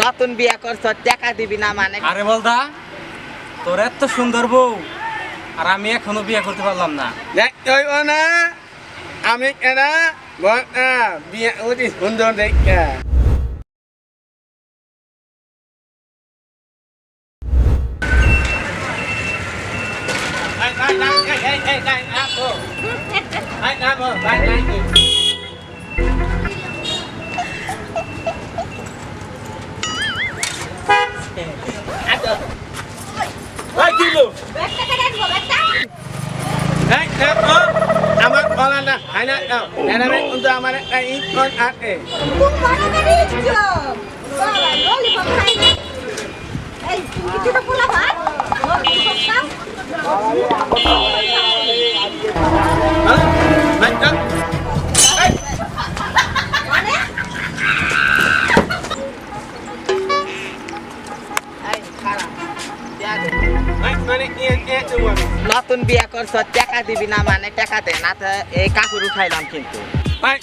নতুন বিয়া করছ টাকা দিবি না মানে আরে বলদা তোর এত সুন্দর বউ আর আমি এখনও বিয়ে করতে পারলাম না দেখ হইব না আমি এরা বিয়ে অতি সুন্দর দেখা Ai, ai, ai, ai, ai, ai, ai, ai, cô. Ai, ai, cô, ai, ai, cô. আমার গলাটা হাই না দাও এনারে কিন্তু আমার একটা ইট কোন হ্যাঁ বিয়া করছ টাকা দিবি না মানে টাকা দে না এই কাকুর উঠাইলাম কিন্তু। আমি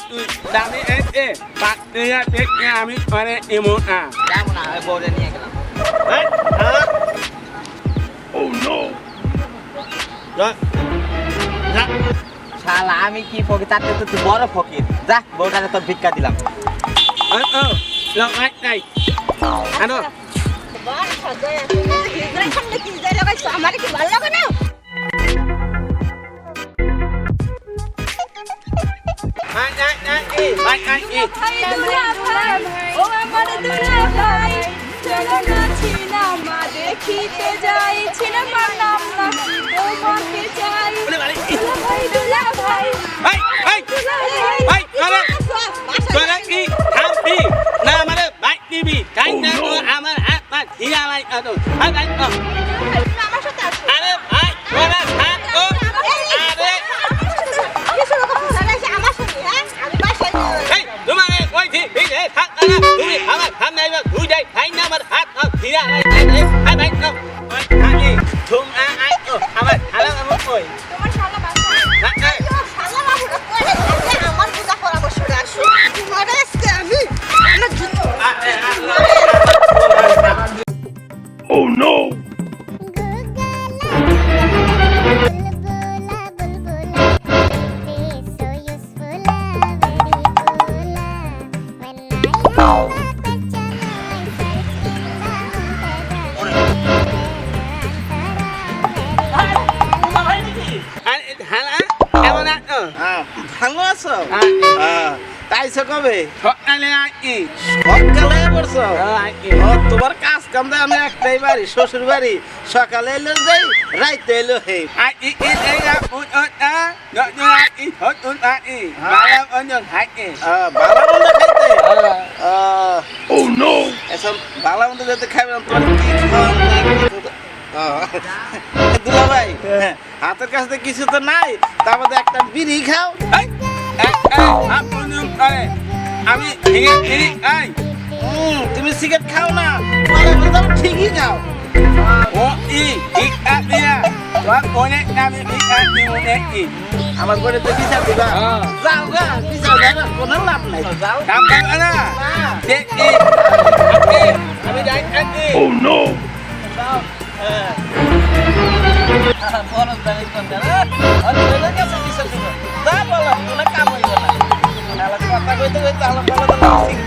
oh, আমি কি ফকির? তার তো তুই বড় ফকির। যা বউটাকে তোর ভিক্ষা দিলাম। আমার কি ভালো লাগে না? ও আমার দুলা ভাই না yeah. আছো তাইছো কবে? সকালে আই, সকালে পড়ছো? আই, ই। ও তোমার কাজ কাম দেয় আমি একটাই বাড়ি শ্বশুর বাড়ি সকালে এলো যাই রাইতে এলো হে বাংলা মন্দ যেতে না তোমার কি দুলা ভাই হাতের কাছে কিছু তো নাই তার মধ্যে একটা বিড়ি খাও। আমি ঠিক ai হুম, তুমি সিগারেট খাও না ঠিকই খাও। ও ই ঠিক আ দিয়া। তোর কোনে আমি ঠিক আ দি কি? আমার ঘরে তো বিচার দিবা। হ্যাঁ। যাও গা বিচার দেওয়ার কোনো লাভ নাই। যাও। কাম কাম না। দে আমি যাই কি ও নো বড় দাঁড়ি কোন দাঁড়া কাছে 这个长 rencana?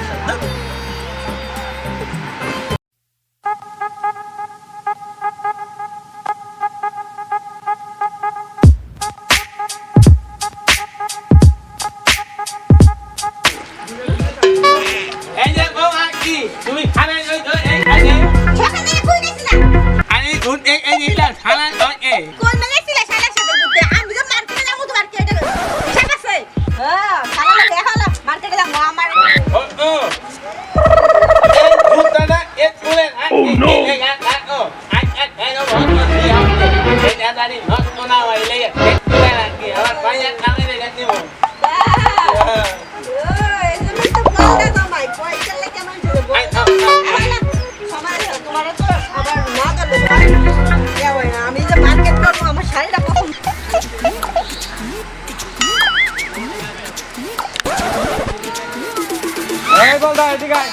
আয় এদিকে আয়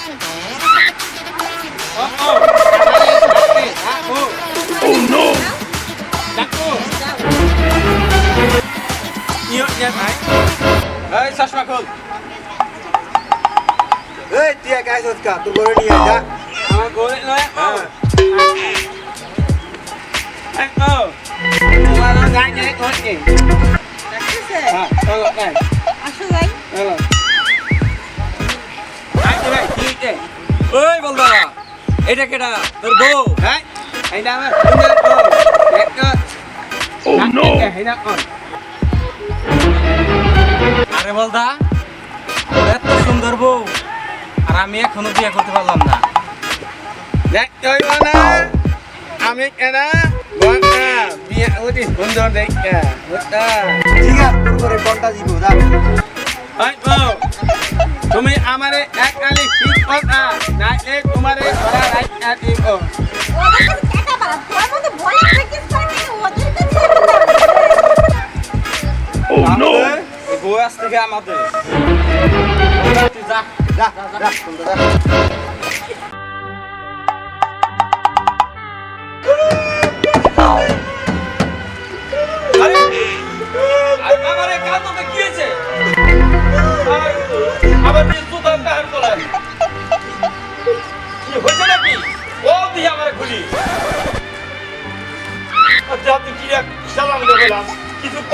ও ও আমারে ডাকে ডাকো ও নো ডাকো ইয়ো ইয়া ভাই এই চশমা খোল এই তুই একা আইসস কা তোর বড় নিয়ে যা আমার গোলে নয় ও এই ও তোমার গায় নেই কোনে ডাকতেছে? হ্যাঁ ওই বলদা এটা কেডা? তোর বউ। হ্যাঁ। আমার সুন্দর ও একটা ও নো এইটা কোন আরে বলদা এত সুন্দর বউ। আর আমি এখনও বিয়ে করতে পারলাম না। আমি কেনা বিয়ে উঠি সুন্দর ঠিক আছে করে দিব তুমি আমারে এক আলি কথা নাইলে তোমারে ধরা রাখা দিব এই বউ থেকে আমাদের যা যা যা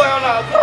কিছু কয়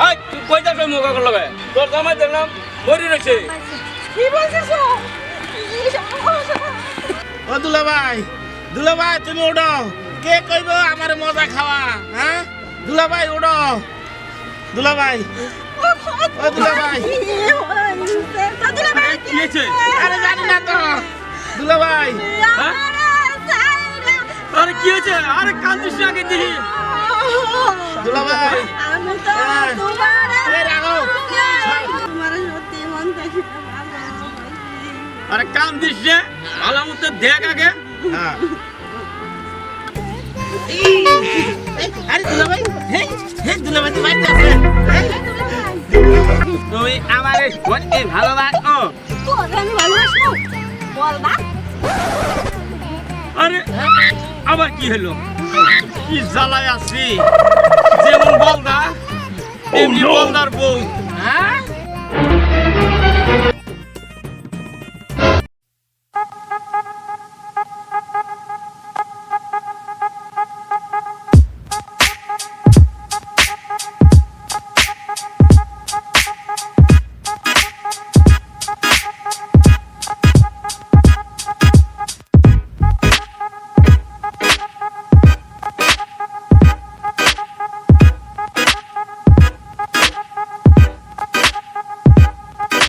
এই তুই কই যাবে মোকা করল? তোর জামাই দেখলাম মরি রয়েছে। কি বলছিস ও? দুলা ভাই দুলা ভাই তুমি ওঠো কে কইব আমার মজা খাওয়া হ্যাঁ? দুলা ভাই ওঠো দুলা ভাই ও দুলা ভাই তা ভাই আরে জানি না তো। দুলা ভাই হ্যাঁ? আরে হয়েছে? আরে কান্দিস না আগে দিহি দুলা ভাই আমি তো তোমার এই রাখো। তোমার সত্যি মন থেকে আরে কান্দিস না ভালো মতো দেখ আগে। হ্যাঁ। আরে দুলা ভাই হে হে দুলা ভাই তুমি আমারে সত্যি ভালোবাসো তোরে আমি ভালোবাসবো? বল বা। আরে আবার কি হলো? কি জ্বালায় আছি? যেমন বলদা তেমনি বলদার বউ।